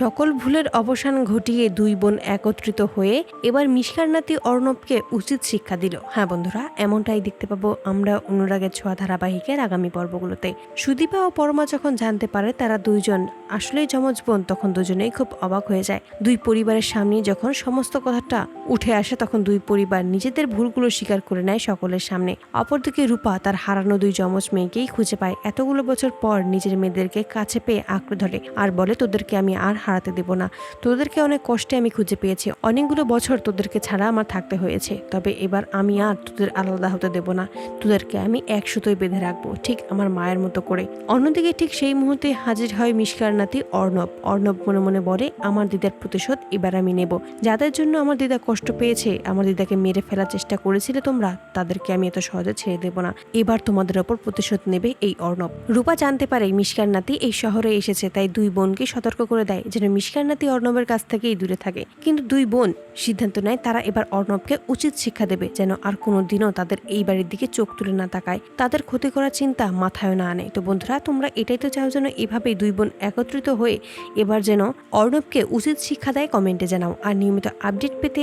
সকল ভুলের অবসান ঘটিয়ে দুই বোন একত্রিত হয়ে এবার মিশকার নাতি অর্ণবকে উচিত শিক্ষা দিল। হ্যাঁ বন্ধুরা, এমনটাই দেখতে পাবো আমরা অনুরাগের ছোঁয়া ধারাবাহিকের আগামী পর্বগুলোতে। সুদীপা ও পরমা যখন জানতে পারে তারা দুইজন আসলেই যমজ বোন, তখন দুজনেই খুব অবাক হয়ে যায়। দুই পরিবারের সামনে যখন সমস্ত কথাটা উঠে আসে তখন দুই পরিবার নিজেদের ভুলগুলো স্বীকার করে নেয় সকলের সামনে। অপরদিকে রূপা তার হারানো দুই যমজ মেয়েকেই খুঁজে পায়। এতগুলো বছর পর নিজের মেয়েদেরকে কাছে পেয়ে আঁকড়ে ধরে আর বলে, তোদেরকে আমি আর হারাতে দেব না। তোদেরকে অনেক কষ্টে আমি খুঁজে পেয়েছি। অনেকগুলো বছর তোদেরকে ছাড়া আমার থাকতে হয়েছে। তবে এবার আমি আর তোদের আলাদা হতে দেব না। তোদেরকে আমি এক বেঁধে রাখব, ঠিক আমার মায়ের মতো করে। অন্যদিকে ঠিক সেই মুহূর্তে হাজির হয় মিষ্কার নাতি অর্ণব। অর্ণব মনে মনে বলে, আমার দিদার প্রতিশোধ এবার আমি নেব। যাদের জন্য আমার দিদা কষ্ট পেয়েছে আমার দিদাকে মেরে ফেলার চেষ্টা করেছিলে তোমরা, তাদেরকে আমি এত সহজে ছেড়ে দেব না। এবার তোমাদের ওপর প্রতিশোধ নেবে এই অর্ণব। রূপা জানতে পারে মিষ্কার নাতি এই শহরে এসেছে, তাই দুই বোনকে সতর্ক করে দেয় যেন মিষ্কার নাতি অর্ণবের কাছ থেকেই দূরে থাকে। কিন্তু দুই বোন সিদ্ধান্ত নেয়, তারা এবার অর্ণবকে উচিত শিক্ষা দেবে যেন আর কোনোদিনও তাদের এই বাড়ির দিকে চোখ তুলে না তাকায়। তাদের ক্ষতি করার চিন্তা মাথায় না আনে। তো বন্ধুরা, তোমরা এটাই তো চাও যেন এভাবেই দুই বোন একত্রিত হয়ে এবার যেন অর্ণবকে উচিত শিক্ষা দেয় কমেন্টে জানাও। আর নিয়মিত আপডেট পেতে